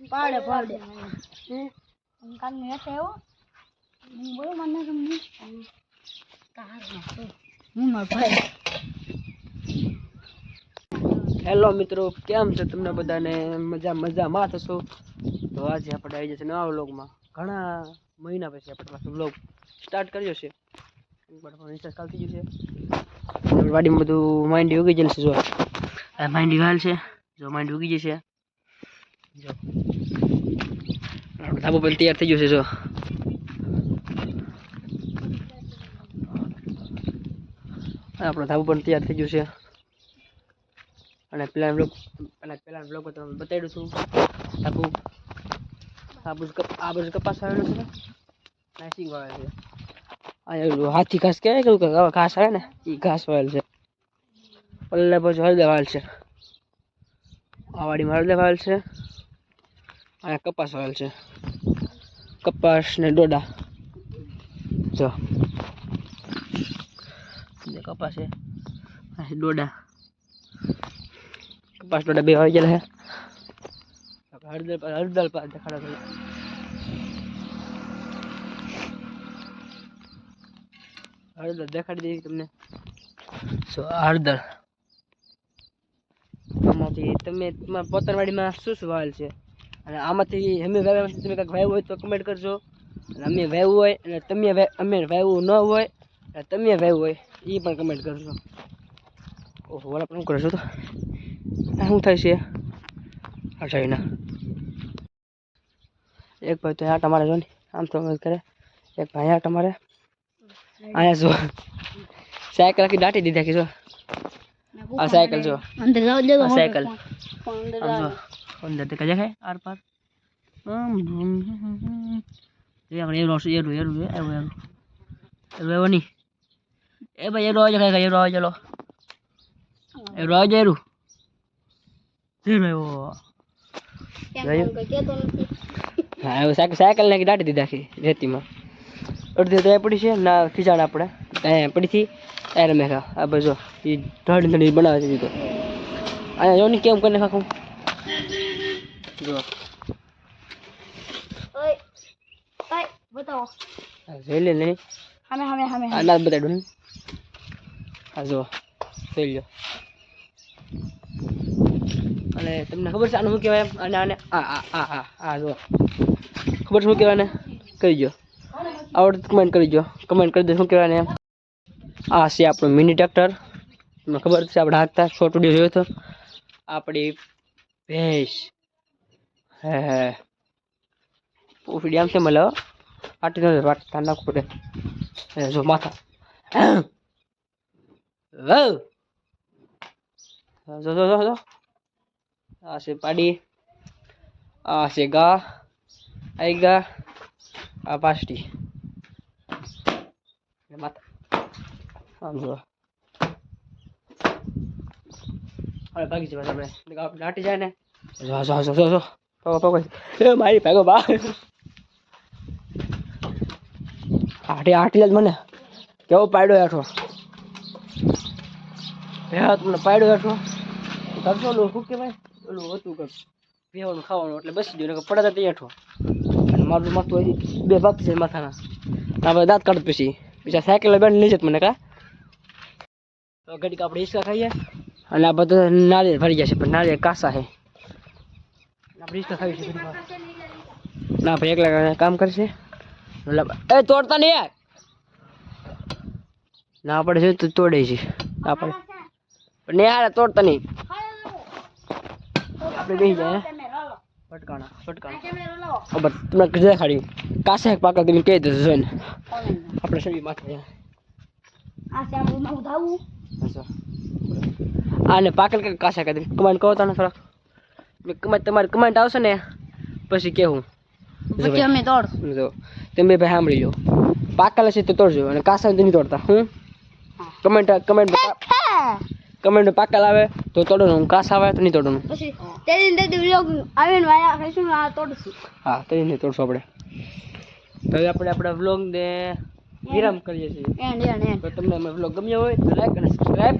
પાડે પાડે. કાલ મેં થયો બોલો મને તમને હું ભાઈ. હેલો મિત્રો કેમ છે તમને બધાને? મજા મજામાં થશો તો આજે આપણે આવી જશે નવા વ્લોગમાં. ઘણા મહિના પછી આપણે પાછો વ્લોગ સ્ટાર્ટ કર્યો છે. રિચાર્જ કાલ થઈ ગયું છે. વાડીમાં બધું માંડી ઉગી જશે જો. આ માંડી વાલ છે. જો માંડી ઉગી જશે આપણું ધાબુ પણ તૈયાર થઈ ગયું છે જો આપણો ધાબુ પણ તૈયાર થઈ ગયું છે અને પેલા બ્લોક અને પેલા બ્લોગ તમને બતાવ્યું છું ધાબુ આ બધું કપાસ આવેલું છે નાસિંગ વાવેલ છે આ હાથી ઘાસ કહેવાય કેવું કે ઘાસ આવે ને એ ઘાસ વાવેલ છે પલ્લે પછી હળદર વાવેલ છે આ વાડીમાં હળદર વાવેલ છે અને કપાસ વાવેલ છે. કપાસ ને ડોડા. જો. જે કપાસ છે. આ છે ડોડા. કપાસ ડોડા બે વાવી ગયેલા છે. હળદર પર હળદર પર દેખાડો પેલા હળદર દેખાડી દઈએ તમને. સો હળદર. આમાંથી તમે તમારા પોતાની વાડીમાં શું શું વાવેલ છે? અને આમાંથી અમે વાવ્યા તમે કાંઈક વાવ્યું હોય તો કમેન્ટ કરજો. અને અમે વાવ્યું હોય અને તમે અમે વાવ્યું ન હોય અને તમે વાવ્યું હોય એ પણ કમેન્ટ કરજો. ઓહો વાલા પણ શું કરો છો તો? શું થાય છે? એના એક ભાઈ તો આટા તમારે જો ને આમ તો કરે. એક ભાઈ આટા તમારે અહીંયા જો. સાયકલ આખી દાટી દીધી આખી જો. આ સાયકલ જો. Cycle. Arrow arrow arrow arrow નહીં એ ભાઈ એરો આવે ખાય એરો આવે ચલો એરો આવે એરો એરો એવો જોયું? કેતો નથી હા હવે સાયકલ નાખી દાટી દીધા આખી રેતીમાં અડધી તો પડી છે ના ખીચાણ આપણે ત્યાં પડી હતી ત્યારે મેં ખા આ બધો એ ઢળી ઢળી બનાવે છે દીધો અહીંયા જો ને કેમ કરીને ખાખું જો ઓય ઓય બતાવો જોઈ લે નહીં હમે હમે હમે આ ના બતાડું આ જો જોઈ લો અને તમને ખબર છે આનું શું કહેવાય? અને આને આ આ આ આ આ જો ખબર શું કહેવાય ને કહી દો આવડતું કમેન્ટ કરી જો કમેન્ટ કરી દો શું કહેવાય ને આ છે આપણું મિની ટ્રેક્ટર તમને ખબર છે આપણે હાંકતા શોર્ટ વીડિયો જોયો હતો આપણી ભેંસ હે હે. પૂફડી આમ છે મળે હો. આટી નથી વાટ ધ્યાન નાખવું પડે. એ જો માથા. જો જો જો જો. આ છે પાડી. આ છે ગા. આઈ આ પાસટી. માથા. જો. ભાગી જવા આપણે. આપણે દાટી જાય ને. જો જો જો જો. પગો પગો એ મારી ભાગો બા. આટી આટી જ મને. કેવો પાડ્યો હેઠો? હે તમને પાડ્યો હેઠો. કરશો ઓલું શું કહેવાય? ઓલું હતું કર પીવાનું ખાવાનું, એટલે બસી ગયું. કે પડે ત્યાં હેઠો. અને મારું માથું હજી બે ભાગ છે માથાના. આપણે દાંત કાઢ પછી. બીજા સાયકલ બેન લઈ જત મને, કા? તો ઘડીક આપણે હિસકા ખાઈએ. અને આ બધા નારિયેળ ભરી જશે પણ નારિયેળ કાસા છે આપણે હિસકા ખાવી છે ઘડીક વાર. ના ભાઈ એકલા કામ કરશે? મતલબ એ તોડતા નહીં યાર. ના પડે છે તો તોડે છે. ના પડે પણ યાર તોડતા નહીં. આપણે બેસી જાય હે? ફટકાણા તમને કીધે ખાડી કાસે પાકા તમે કહી દેજો જોઈને. આપણે શરીર માથે આપણું. આને પાકલ કે કાસે કહી દે કહો તને થોડાક. કમેન્ટ તમારી કમેન્ટ આવશે ને પછી કેવું પછી અમે તોડ જો તમે ભાઈ સાંભળી લો. પાકલ છે તો તોડજો અને કાસા નહીં તોડતા. હું? કમેન્ટ કમેન્ટ કમેન્ટ પાકલ આવે તો તોડો હું કાસા આવે તો નહીં તોડવાનું. પછી તે દિન તે વિડિયો આવે ને વાયા કહીશું આ તોડશું. હા તો નહીં તોડશું આપણે. તો હવે આપણે આપણા વ્લોગને વિરામ કરીએ છીએ. End end end. તો તમને અમે વ્લોગ ગમ્યો હોય તો લાઈક અને સબસ્ક્રાઈબ